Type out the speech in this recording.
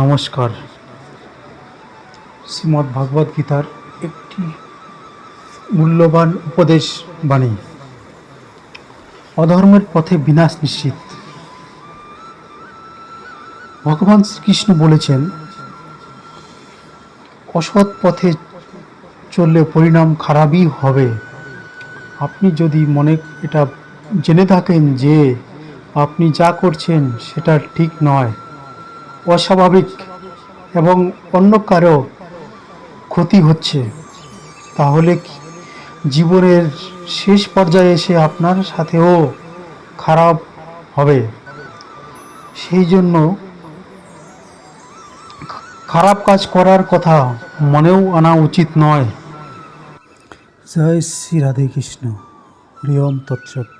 নমস্কার। শ্রীমদ্ ভাগবত গীতার একটি মূল্যবান উপদেশ বাণী। অধর্মের পথে বিনাশ নিশ্চিত। ভগবান শ্রীকৃষ্ণ বলেছেন, অসৎ পথে চললে পরিণাম খারাপই হবে। আপনি যদি মনে, এটা জেনে থাকেন যে আপনি যা করছেন সেটা ঠিক নয়। অস্বাভাবিক এবং অন্য কারও ক্ষতি হচ্ছে, তাহলে জীবনের শেষ পর্যায়ে এসে আপনার সাথেও খারাপ হবে? সেই জন্য খারাপ কাজ করার কথা মনেও আনা উচিত নয়। জয় শ্রী রাধে কৃষ্ণ। হরি ওম তৎসৎ।